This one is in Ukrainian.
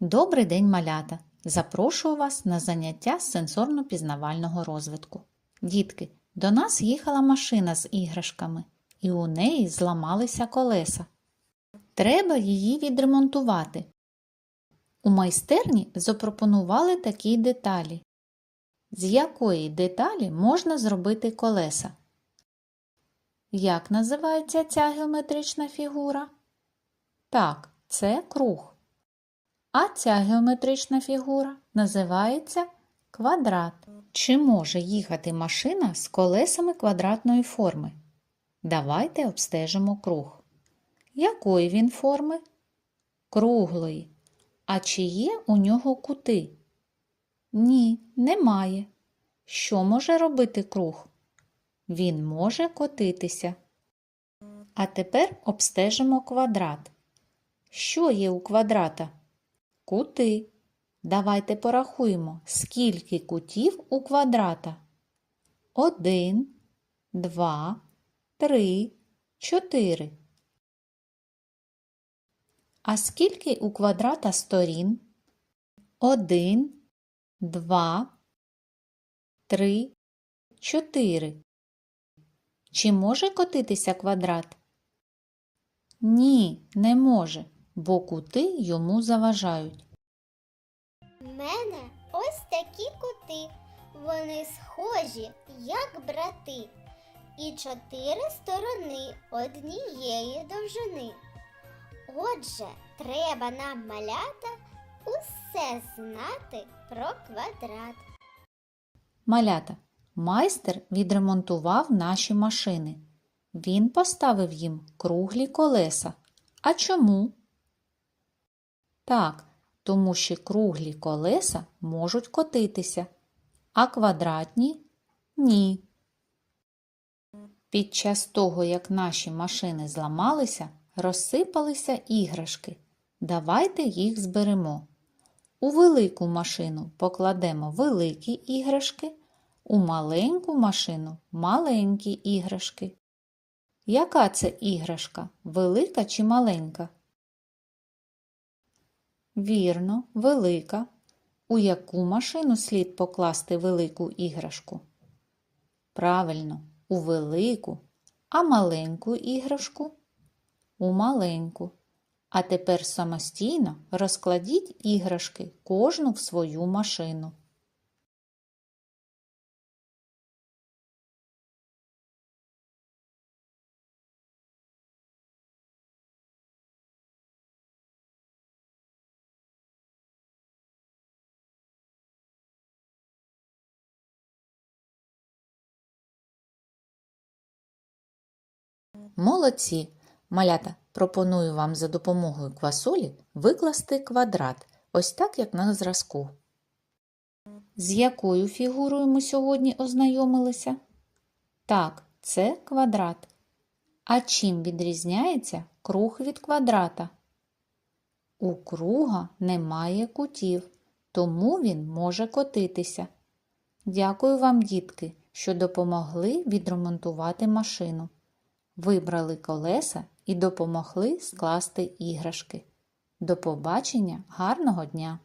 Добрий день, малята! Запрошую вас на заняття з сенсорно-пізнавального розвитку. Дітки, до нас їхала машина з іграшками, і у неї зламалися колеса. Треба її відремонтувати. У майстерні запропонували такі деталі. З якої деталі можна зробити колеса? Як називається ця геометрична фігура? Так, це круг. А ця геометрична фігура називається квадрат. Чи може їхати машина з колесами квадратної форми? Давайте обстежимо круг. Якої він форми? Круглої. А чи є у нього кути? Ні, немає. Що може робити круг? Він може котитися. А тепер обстежимо квадрат. Що є у квадрата? Кути. Давайте порахуємо, скільки кутів у квадрата. Один, два, три, чотири. А скільки у квадрата сторін? Один, два, три, чотири. Чи може котитися квадрат? Ні, не може, бо кути йому заважають. У мене ось такі кути. Вони схожі, як брати, і чотири сторони однієї довжини. Отже, треба нам малята усе знати про квадрат. Малята, майстер відремонтував наші машини. Він поставив їм круглі колеса. А чому? Так, тому що круглі колеса можуть котитися, а квадратні ні. Під час того, як наші машини зламалися, розсипалися іграшки. Давайте їх зберемо. У велику машину покладемо великі іграшки, у маленьку машину маленькі іграшки. Яка це іграшка? Велика чи маленька? Вірно, велика. У яку машину слід покласти велику іграшку? Правильно, у велику, а маленьку іграшку у маленьку. А тепер самостійно розкладіть іграшки кожну в свою машину. Молодці! Малята, пропоную вам за допомогою квасолі викласти квадрат, ось так, як на зразку. З якою фігурою ми сьогодні ознайомилися? Так, це квадрат. А чим відрізняється круг від квадрата? У круга немає кутів, тому він може котитися. Дякую вам, дітки, що допомогли відремонтувати машину. Вибрали колеса і допомогли скласти іграшки. До побачення, гарного дня!